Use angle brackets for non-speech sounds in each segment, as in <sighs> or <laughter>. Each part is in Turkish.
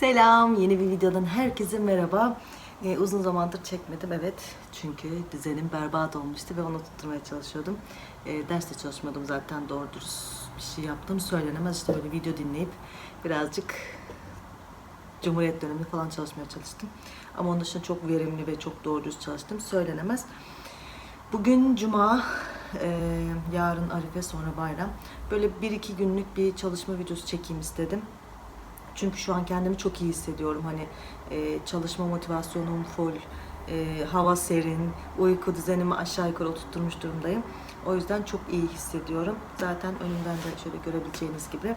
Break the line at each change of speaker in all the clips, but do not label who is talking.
Selam, yeni bir videodan herkese merhaba. Ee, uzun zamandır çekmedim evet çünkü düzenim berbat olmuştu ve onu tutturmaya çalışıyordum. Ee, derste çalışmadım zaten doğru dürüst bir şey yaptım söylenemez işte böyle video dinleyip birazcık Cumhuriyet döneminde falan çalışmaya çalıştım. Ama onun dışında çok verimli ve çok doğru dürüst çalıştım söylenemez. Bugün cuma, e, yarın Arife sonra bayram. Böyle bir iki günlük bir çalışma videosu çekeyim istedim. Çünkü şu an kendimi çok iyi hissediyorum. Hani e, çalışma motivasyonum full, e, hava serin, uyku düzenimi aşağı yukarı oturtmuş durumdayım. O yüzden çok iyi hissediyorum. Zaten önümden de şöyle görebileceğiniz gibi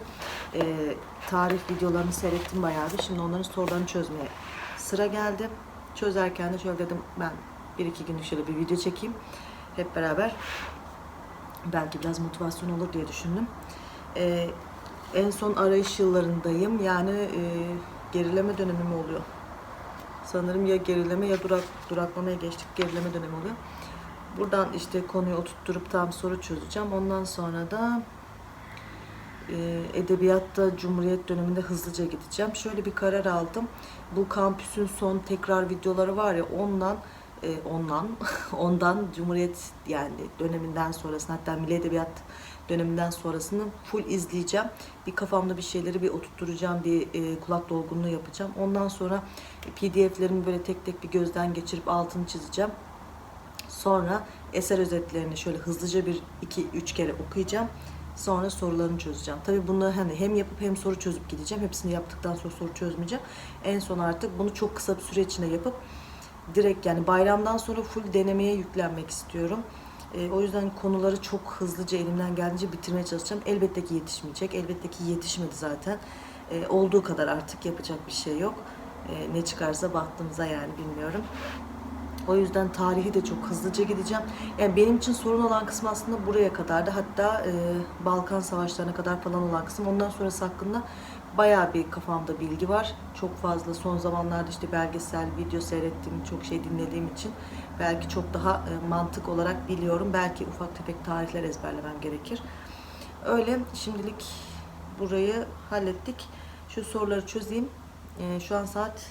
e, tarih videolarını seyrettim bayağıdır. Şimdi onların sorularını çözmeye sıra geldi. Çözerken de şöyle dedim ben bir iki günlük şöyle bir video çekeyim. Hep beraber belki biraz motivasyon olur diye düşündüm. E, en son arayış yıllarındayım. Yani e, gerileme dönemi mi oluyor? Sanırım ya gerileme ya durak duraklamaya geçtik. Gerileme dönemi oluyor. Buradan işte konuyu oturtturup tam soru çözeceğim. Ondan sonra da e, edebiyatta Cumhuriyet döneminde hızlıca gideceğim. Şöyle bir karar aldım. Bu kampüsün son tekrar videoları var ya ondan e, ondan <laughs> ondan Cumhuriyet yani döneminden sonrasını hatta Milli Edebiyat döneminden sonrasını full izleyeceğim. Bir kafamda bir şeyleri bir oturtturacağım, bir e, kulak dolgunluğu yapacağım. Ondan sonra PDF'lerimi böyle tek tek bir gözden geçirip altını çizeceğim. Sonra eser özetlerini şöyle hızlıca bir iki üç kere okuyacağım. Sonra sorularını çözeceğim. Tabii bunu hani hem yapıp hem soru çözüp gideceğim. Hepsini yaptıktan sonra soru çözmeyeceğim. En son artık bunu çok kısa bir süre içinde yapıp direkt yani bayramdan sonra full denemeye yüklenmek istiyorum. E, o yüzden konuları çok hızlıca elimden geldiğince bitirmeye çalışacağım. Elbette ki yetişmeyecek. Elbette ki yetişmedi zaten. E, olduğu kadar artık yapacak bir şey yok. E, ne çıkarsa baktığımıza yani bilmiyorum. O yüzden tarihi de çok hızlıca gideceğim. Yani benim için sorun olan kısmı aslında buraya kadardı. Hatta e, Balkan Savaşlarına kadar falan olan kısım. Ondan sonrası hakkında bayağı bir kafamda bilgi var. Çok fazla son zamanlarda işte belgesel, video seyrettiğim, çok şey dinlediğim için belki çok daha e, mantık olarak biliyorum. Belki ufak tefek tarihler ezberlemem gerekir. Öyle şimdilik burayı hallettik. Şu soruları çözeyim. E, şu an saat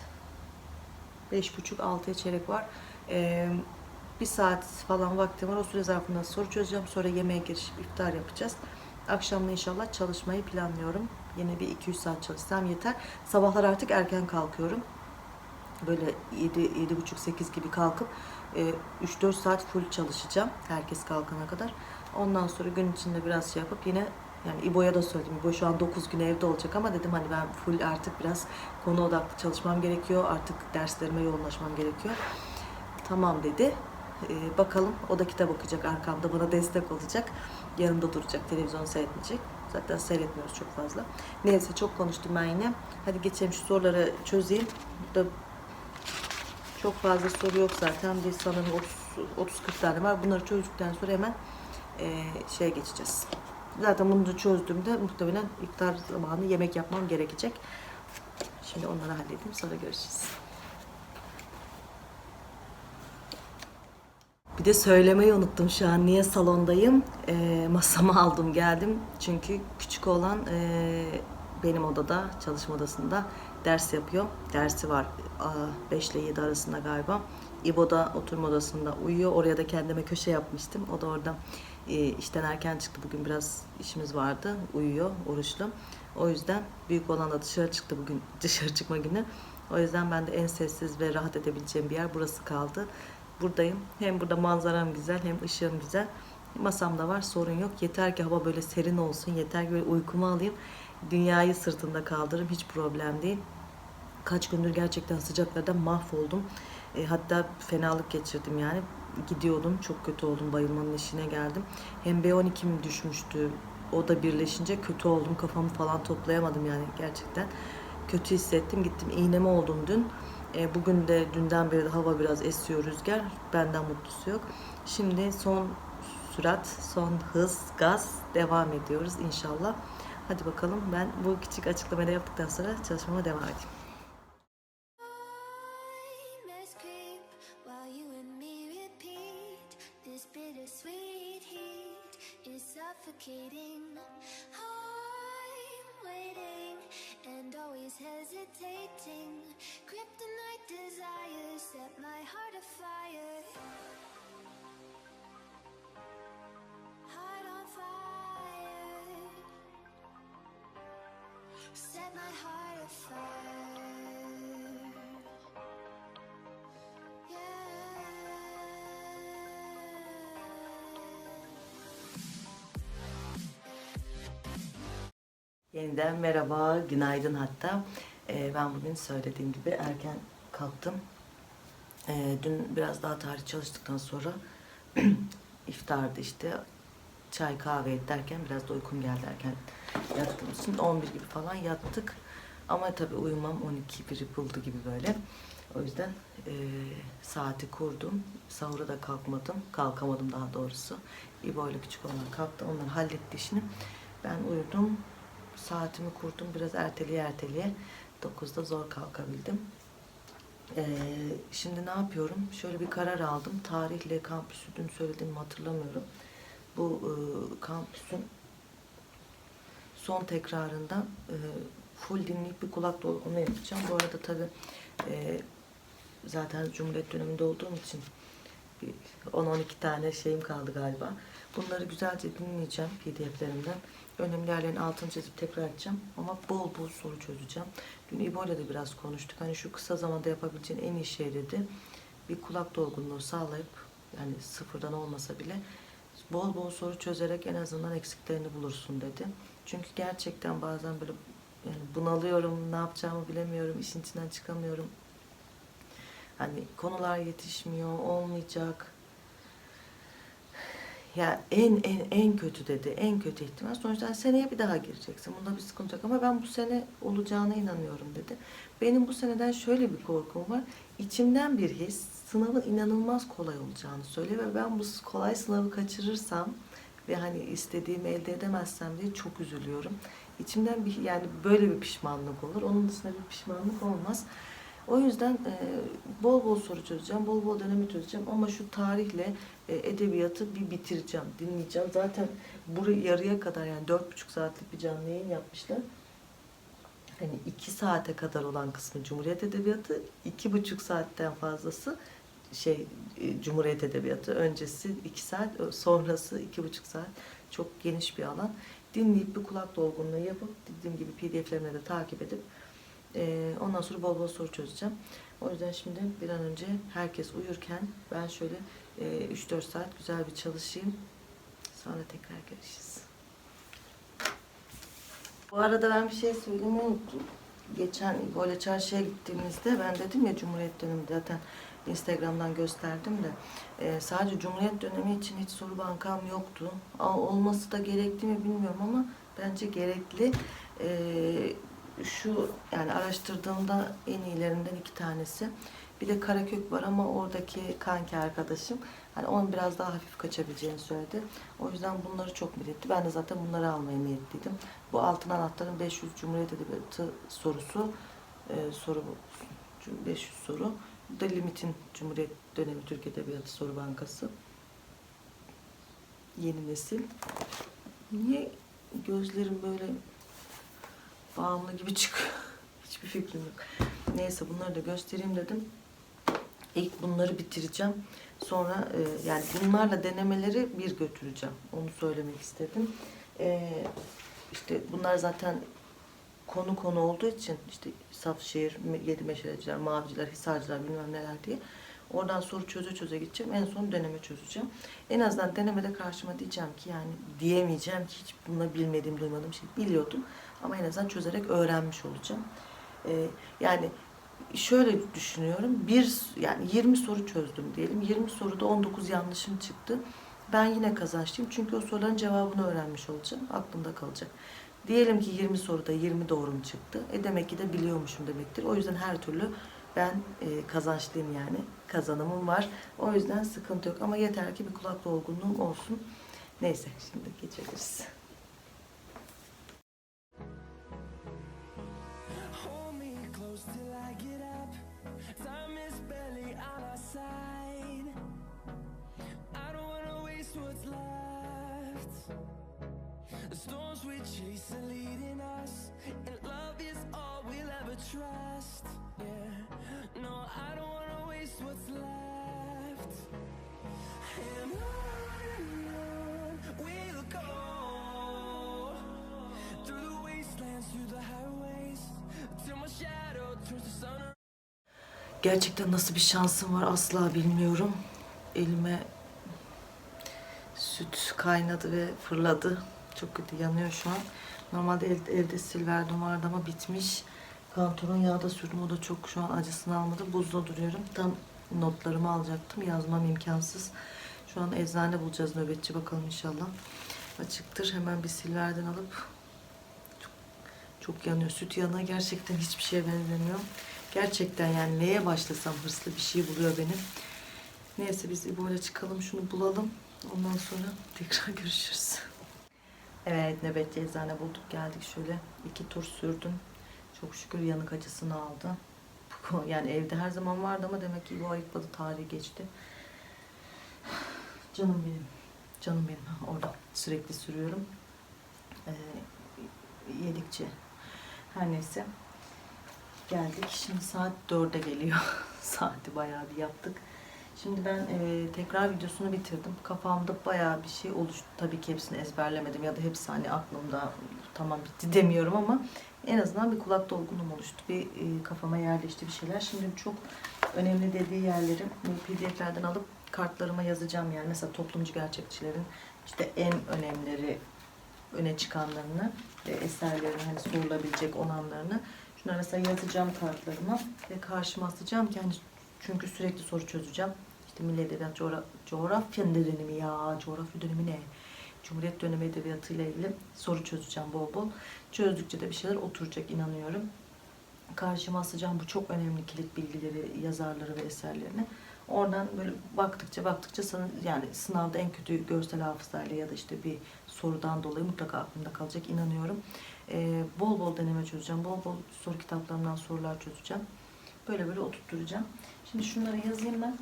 5.30-6'ya çeyrek var. Ee, bir saat falan vaktim var. O süre zarfında soru çözeceğim. Sonra yemeğe girişip iftar yapacağız. Akşamda inşallah çalışmayı planlıyorum. Yine bir 2-3 saat çalışsam yeter. Sabahlar artık erken kalkıyorum. Böyle 7 7.30-8 gibi kalkıp e, 3-4 saat full çalışacağım. Herkes kalkana kadar. Ondan sonra gün içinde biraz şey yapıp yine yani İbo'ya da söyledim. İbo şu an 9 gün evde olacak ama dedim hani ben full artık biraz konu odaklı çalışmam gerekiyor. Artık derslerime yoğunlaşmam gerekiyor. Tamam dedi. Ee, bakalım o da kitap okuyacak arkamda bana destek olacak. Yanımda duracak televizyon seyretmeyecek. Zaten seyretmiyoruz çok fazla. Neyse çok konuştum ben yine. Hadi geçelim şu soruları çözeyim. Burada çok fazla soru yok zaten. Bir sanırım 30-40 tane var. Bunları çözdükten sonra hemen e, şeye geçeceğiz. Zaten bunu da çözdüğümde muhtemelen iftar zamanı yemek yapmam gerekecek. Şimdi onları halledeyim sonra görüşürüz. Bir de söylemeyi unuttum şu an. Niye salondayım? Ee, masamı <laughs> aldım geldim. Çünkü küçük olan e, benim odada, çalışma odasında ders yapıyor. Dersi var 5 ile 7 arasında galiba. İbo da oturma odasında uyuyor. Oraya da kendime köşe yapmıştım. O da orada e, işten erken çıktı. Bugün biraz işimiz vardı. Uyuyor, oruçlu. O yüzden büyük olan da dışarı çıktı bugün <laughs> dışarı çıkma günü. O yüzden ben de en sessiz ve rahat edebileceğim bir yer burası kaldı buradayım. Hem burada manzaram güzel hem ışığım güzel. Masam da var sorun yok. Yeter ki hava böyle serin olsun. Yeter ki böyle uykumu alayım. Dünyayı sırtında kaldırırım. Hiç problem değil. Kaç gündür gerçekten sıcaklardan mahvoldum. E, hatta fenalık geçirdim yani. Gidiyordum. Çok kötü oldum. Bayılmanın eşiğine geldim. Hem B12'm düşmüştü. O da birleşince kötü oldum. Kafamı falan toplayamadım yani gerçekten. Kötü hissettim. Gittim iğneme oldum dün. E, bugün de dünden beri de hava biraz esiyor rüzgar. Benden mutlusu yok. Şimdi son sürat, son hız, gaz devam ediyoruz inşallah. Hadi bakalım ben bu küçük açıklamayı yaptıktan sonra çalışmama devam edeyim. Yeniden merhaba, günaydın hatta. Ee, ben bugün söylediğim gibi erken kalktım. Ee, dün biraz daha tarih çalıştıktan sonra <clears throat> iftardı işte. Çay kahve derken biraz da uykum geldi erken yattığımız için 11 gibi falan yattık. Ama tabii uyumam 12 biri buldu gibi böyle. O yüzden e, saati kurdum. Sahura da kalkmadım. Kalkamadım daha doğrusu. İbo ile küçük onlar kalktı. Onlar halletti işini. Ben uyudum. Saatimi kurdum. Biraz erteleye erteleye. 9'da zor kalkabildim. Ee, şimdi ne yapıyorum? Şöyle bir karar aldım. Tarihle kampüsü dün söylediğimi hatırlamıyorum. Bu e, kampüsün son tekrarında e, full dinleyip bir kulak dolgumu yapacağım. Bu arada tabii e, zaten Cumhuriyet döneminde olduğum için bir 10-12 tane şeyim kaldı galiba. Bunları güzelce dinleyeceğim pdf'lerimden. Önemli yerlerin altını çizip tekrar edeceğim. Ama bol bol soru çözeceğim. Dün İbo'yla biraz konuştuk. Hani şu kısa zamanda yapabileceğin en iyi şey dedi. Bir kulak dolgunluğu sağlayıp yani sıfırdan olmasa bile bol bol soru çözerek en azından eksiklerini bulursun dedi. Çünkü gerçekten bazen böyle yani bunalıyorum, ne yapacağımı bilemiyorum, işin içinden çıkamıyorum. Hani konular yetişmiyor, olmayacak. Ya en en en kötü dedi. En kötü ihtimal. Sonuçta seneye bir daha gireceksin. Bunda bir sıkıntı yok ama ben bu sene olacağına inanıyorum dedi. Benim bu seneden şöyle bir korkum var. İçimden bir his sınavın inanılmaz kolay olacağını söylüyor ve ben bu kolay sınavı kaçırırsam ve hani istediğimi elde edemezsem diye çok üzülüyorum. İçimden bir yani böyle bir pişmanlık olur. Onun dışında bir pişmanlık olmaz. O yüzden e, bol bol soru çözeceğim, bol bol deneme çözeceğim ama şu tarihle e, edebiyatı bir bitireceğim, dinleyeceğim. Zaten burayı yarıya kadar yani dört buçuk saatlik bir canlı yayın yapmışlar. Hani iki saate kadar olan kısmı Cumhuriyet Edebiyatı, iki buçuk saatten fazlası şey e, Cumhuriyet Edebiyatı. Öncesi iki saat, sonrası iki buçuk saat. Çok geniş bir alan. Dinleyip bir kulak dolgunluğu yapıp dediğim gibi pdf'lerimle de takip edip ee, ondan sonra bol bol soru çözeceğim. O yüzden şimdi bir an önce herkes uyurken ben şöyle e, 3-4 saat güzel bir çalışayım. Sonra tekrar görüşürüz. Bu arada ben bir şey söylemeyi unuttum. Geçen böyle çarşıya gittiğimizde ben dedim ya Cumhuriyet dönemi zaten Instagram'dan gösterdim de e, sadece Cumhuriyet dönemi için hiç soru bankam yoktu. Aa, olması da gerekli mi bilmiyorum ama bence gerekli. E, şu yani araştırdığımda en iyilerinden iki tanesi. Bir de Karakök var ama oradaki kanki arkadaşım hani onun biraz daha hafif kaçabileceğini söyledi. O yüzden bunları çok milletti. Ben de zaten bunları almaya niyetliydim. Bu altın anahtarın 500 Cumhuriyet Edebiyatı sorusu e, soru bu. 500 soru. Bu da Limit'in Cumhuriyet Dönemi Türk Edebiyatı Soru Bankası. Yeni nesil. Niye gözlerim böyle bağımlı gibi çıkıyor. <laughs> Hiçbir fikrim yok. Neyse bunları da göstereyim dedim. İlk bunları bitireceğim. Sonra e, yani bunlarla denemeleri bir götüreceğim. Onu söylemek istedim. E, işte bunlar zaten konu konu olduğu için işte Safşehir, Yedi Meşaleciler, Maviciler, Hisarcılar bilmem neler diye oradan soru çöze çöze gideceğim. En son deneme çözeceğim. En azından denemede karşıma diyeceğim ki yani diyemeyeceğim ki hiç bunu bilmediğim, duymadığım şey biliyordum. Ama en azından çözerek öğrenmiş olacağım. Ee, yani şöyle düşünüyorum. Bir yani 20 soru çözdüm diyelim. 20 soruda 19 yanlışım çıktı. Ben yine kazançlıyım. Çünkü o soruların cevabını öğrenmiş olacağım. Aklımda kalacak. Diyelim ki 20 soruda 20 doğrum çıktı. E demek ki de biliyormuşum demektir. O yüzden her türlü ben e, kazançlıyım yani. Kazanımım var. O yüzden sıkıntı yok. Ama yeter ki bir kulak dolgunluğum olsun. Neyse şimdi geçebiliriz. Gerçekten nasıl bir şansım var asla bilmiyorum. Elime süt kaynadı ve fırladı. Çok kötü yanıyor şu an. Normalde elde, elde silverdim vardı ama bitmiş. Kantorun yağda sürdüm. O da çok şu an acısını almadı. Buzda duruyorum. Tam notlarımı alacaktım. Yazmam imkansız. Şu an eczane bulacağız nöbetçi bakalım inşallah. Açıktır. Hemen bir silverden alıp çok yanıyor. Süt yanına gerçekten hiçbir şeye benzemiyor. Gerçekten yani neye başlasam hırslı bir şey buluyor benim. Neyse biz İbo'yla çıkalım şunu bulalım. Ondan sonra <laughs> tekrar görüşürüz. Evet nöbetçi eczane bulduk geldik şöyle iki tur sürdüm. Çok şükür yanık acısını aldı. <laughs> Yani evde her zaman vardı ama demek ki İbo ayıkladı tarihi geçti. <sighs> Canım benim. Canım benim. Orada sürekli sürüyorum. Ee, yedikçe. Her neyse. Geldik. Şimdi saat 4'e geliyor. <laughs> Saati bayağı bir yaptık. Şimdi ben e, tekrar videosunu bitirdim. Kafamda bayağı bir şey oluştu. Tabii ki hepsini ezberlemedim ya da hepsi hani aklımda tamam bitti demiyorum ama en azından bir kulak dolgunluğum oluştu. Bir e, kafama yerleşti bir şeyler. Şimdi çok önemli dediği yerleri pdf'lerden alıp kartlarıma yazacağım. Yani mesela toplumcu gerçekçilerin işte en önemleri öne çıkanlarını ve eserlerin hani sorulabilecek olanlarını Şunları mesela yazacağım kartlarıma ve karşıma asacağım ki hani çünkü sürekli soru çözeceğim. İşte Milli Edebiyat coğra coğrafya dönemi ya, coğrafya dönemi ne? Cumhuriyet dönemi edebiyatıyla ilgili soru çözeceğim bol bol. Çözdükçe de bir şeyler oturacak inanıyorum. Karşıma asacağım bu çok önemli kilit bilgileri, yazarları ve eserlerini. Oradan böyle baktıkça baktıkça yani sınavda en kötü görsel hafızayla ya da işte bir sorudan dolayı mutlaka aklımda kalacak inanıyorum. Ee, bol bol deneme çözeceğim. Bol bol soru kitaplarından sorular çözeceğim. Böyle böyle oturtturacağım. Şimdi şunları yazayım ben.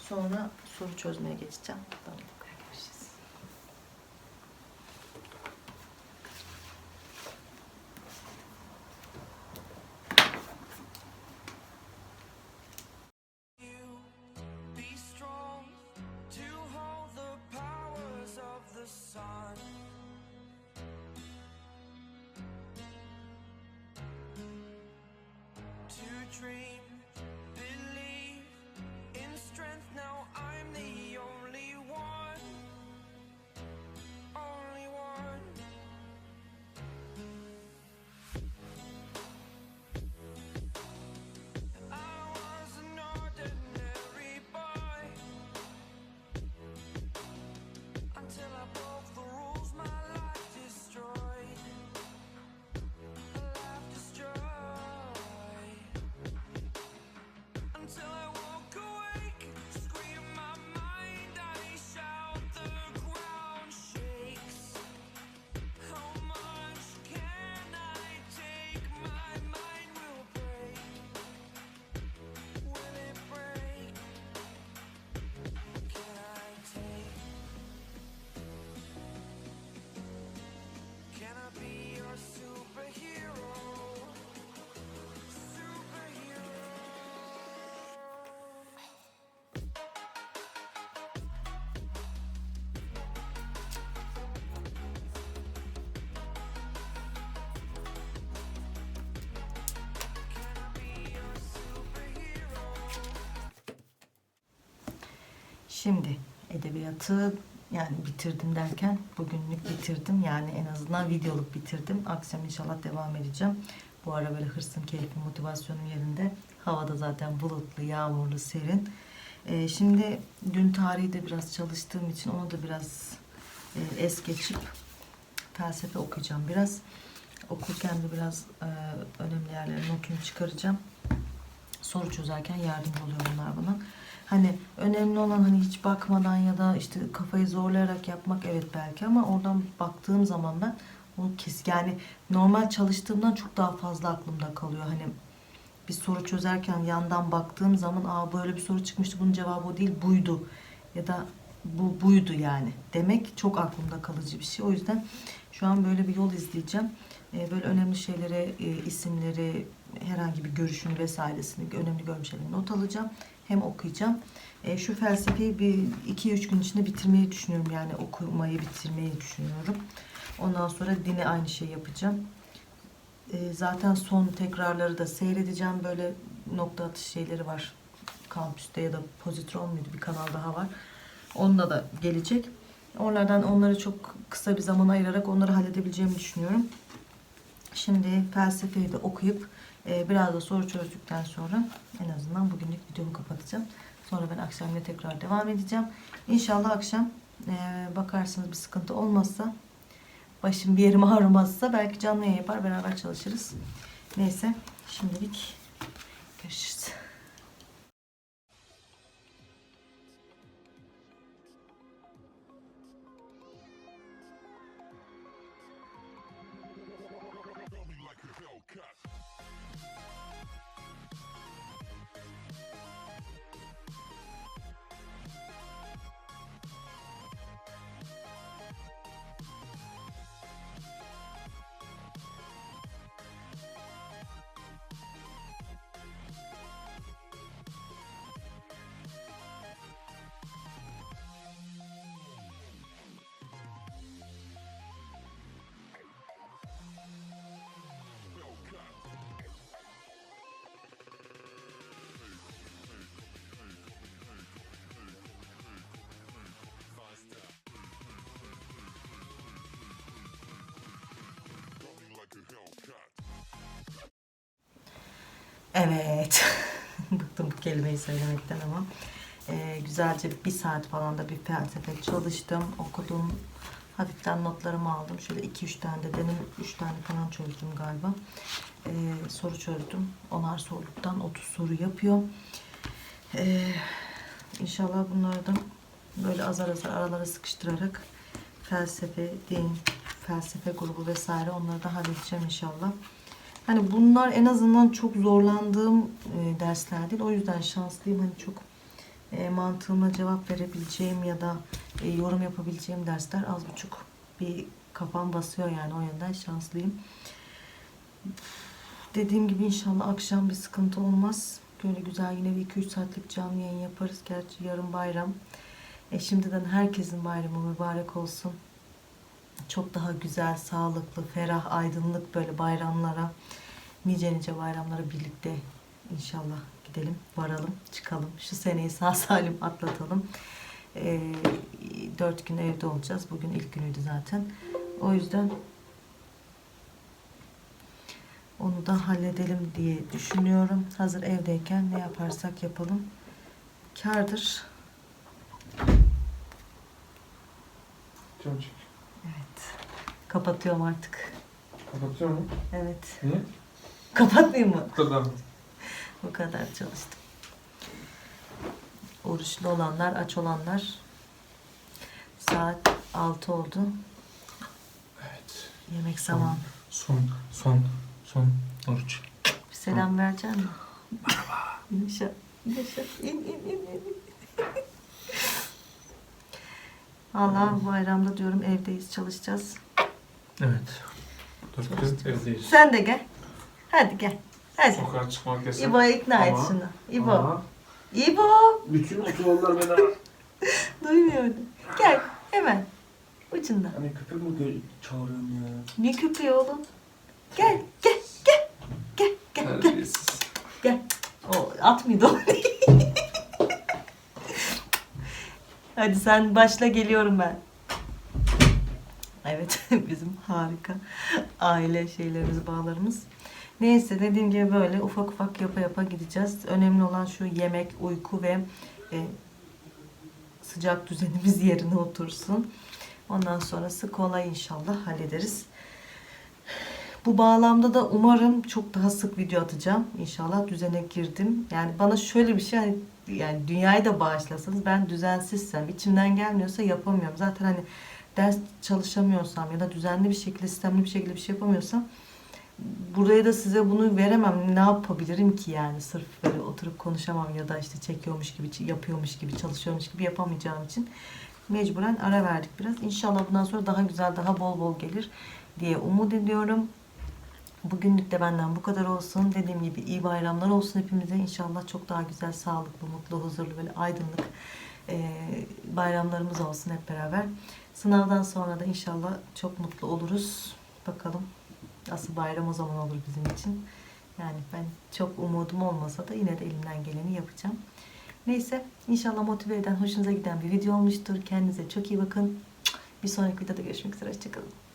Sonra soru çözmeye geçeceğim. Tamam. Şimdi edebiyatı yani bitirdim derken bugünlük bitirdim. Yani en azından videoluk bitirdim. Akşam inşallah devam edeceğim. Bu ara böyle hırsım, keyfim, motivasyonum yerinde. Havada zaten bulutlu, yağmurlu, serin. Ee, şimdi dün tarihi de biraz çalıştığım için onu da biraz e, es geçip felsefe okuyacağım biraz. Okurken de biraz e, önemli yerlerin notunu çıkaracağım soru çözerken yardımcı oluyor bunlar bana. Hani önemli olan hani hiç bakmadan ya da işte kafayı zorlayarak yapmak evet belki ama oradan baktığım zaman ben onu kes yani normal çalıştığımdan çok daha fazla aklımda kalıyor. Hani bir soru çözerken yandan baktığım zaman aa böyle bir soru çıkmıştı bunun cevabı o değil buydu ya da bu buydu yani demek çok aklımda kalıcı bir şey. O yüzden şu an böyle bir yol izleyeceğim. E, böyle önemli şeyleri, e, isimleri, herhangi bir görüşün vesairesini, önemli görmüş not alacağım. Hem okuyacağım. E, şu felsefeyi bir iki üç gün içinde bitirmeyi düşünüyorum. Yani okumayı bitirmeyi düşünüyorum. Ondan sonra dini aynı şey yapacağım. E, zaten son tekrarları da seyredeceğim. Böyle nokta atış şeyleri var. Kampüste ya da pozitron muydu bir kanal daha var. Onunla da gelecek. Onlardan onları çok kısa bir zaman ayırarak onları halledebileceğimi düşünüyorum. Şimdi felsefeyi de okuyup e, biraz da soru çözdükten sonra en azından bugünlük videomu kapatacağım. Sonra ben akşam yine tekrar devam edeceğim. İnşallah akşam e, bakarsınız bir sıkıntı olmazsa başım bir yerim <laughs> ağrımazsa belki canlı yayın yapar beraber çalışırız. Neyse şimdilik görüşürüz. Evet. <laughs> Bıktım bu kelimeyi söylemekten ama. Ee, güzelce bir saat falan da bir felsefe çalıştım, okudum. Hafiften notlarımı aldım. Şöyle 2-3 tane de benim 3 tane falan çözdüm galiba. Ee, soru çözdüm. Onar soruluktan 30 soru yapıyor. Ee, inşallah bunları böyle azar azar aralara sıkıştırarak felsefe, din, felsefe grubu vesaire onları da halledeceğim inşallah. Hani bunlar en azından çok zorlandığım e, dersler değil. O yüzden şanslıyım. Hani çok e, mantığıma cevap verebileceğim ya da e, yorum yapabileceğim dersler az buçuk bir kafam basıyor yani o yönden şanslıyım. Dediğim gibi inşallah akşam bir sıkıntı olmaz. Böyle güzel yine bir 2-3 saatlik canlı yayın yaparız. Gerçi yarın bayram. E, şimdiden herkesin bayramı mübarek olsun. Çok daha güzel, sağlıklı, ferah, aydınlık böyle bayramlara, nice nice bayramlara birlikte inşallah gidelim, varalım, çıkalım. Şu seneyi sağ <laughs> salim atlatalım. E, dört gün evde olacağız. Bugün ilk günüydü zaten. O yüzden onu da halledelim diye düşünüyorum. Hazır evdeyken ne yaparsak yapalım. Kardır.
Çocuk.
Evet. Kapatıyorum artık.
Kapatıyor mu?
Evet.
Niye?
Kapatmayayım mı?
Kadar. <laughs>
Bu kadar çalıştım. Oruçlu olanlar, aç olanlar. Saat 6 oldu.
Evet.
Yemek zamanı.
Son, son, son oruç.
Bir selam verecek misin? Merhaba. Yaşa. Yaşa. İn, in, in, in. Allah bayramda diyorum evdeyiz çalışacağız.
Evet. Dört gün evdeyiz.
Sen de gel. Hadi gel. Hadi.
Sokağa çıkmak yasak.
İbo'yu ikna et
Ama-
şunu. İbo.
ama
İbo.
Bütün otoyollar beni <laughs>
Duymuyordu. Gel hemen. Ucundan.
Hani köpek mi gö- çağırıyorum ya?
Ne köpeği oğlum? Gel, gel, gel. Gel, gel, gel.
terbiyesiz.
Gel. O at mıydı o? Hadi sen başla geliyorum ben. Evet <laughs> bizim harika aile şeylerimiz bağlarımız. Neyse dediğim gibi böyle ufak ufak yapa yapa gideceğiz. Önemli olan şu yemek, uyku ve e, sıcak düzenimiz <laughs> yerine otursun. Ondan sonrası kolay inşallah hallederiz. Bu bağlamda da umarım çok daha sık video atacağım. İnşallah düzene girdim. Yani bana şöyle bir şey hani yani dünyayı da bağışlasanız ben düzensizsem, içimden gelmiyorsa yapamıyorum. Zaten hani ders çalışamıyorsam ya da düzenli bir şekilde, sistemli bir şekilde bir şey yapamıyorsam buraya da size bunu veremem. Ne yapabilirim ki yani sırf böyle oturup konuşamam ya da işte çekiyormuş gibi, yapıyormuş gibi, çalışıyormuş gibi yapamayacağım için mecburen ara verdik biraz. İnşallah bundan sonra daha güzel, daha bol bol gelir diye umut ediyorum. Bugünlük de benden bu kadar olsun. Dediğim gibi iyi bayramlar olsun hepimize. İnşallah çok daha güzel, sağlıklı, mutlu, huzurlu, böyle aydınlık bayramlarımız olsun hep beraber. Sınavdan sonra da inşallah çok mutlu oluruz. Bakalım asıl bayram o zaman olur bizim için. Yani ben çok umudum olmasa da yine de elimden geleni yapacağım. Neyse inşallah motive eden, hoşunuza giden bir video olmuştur. Kendinize çok iyi bakın. Bir sonraki videoda görüşmek üzere. Hoşçakalın.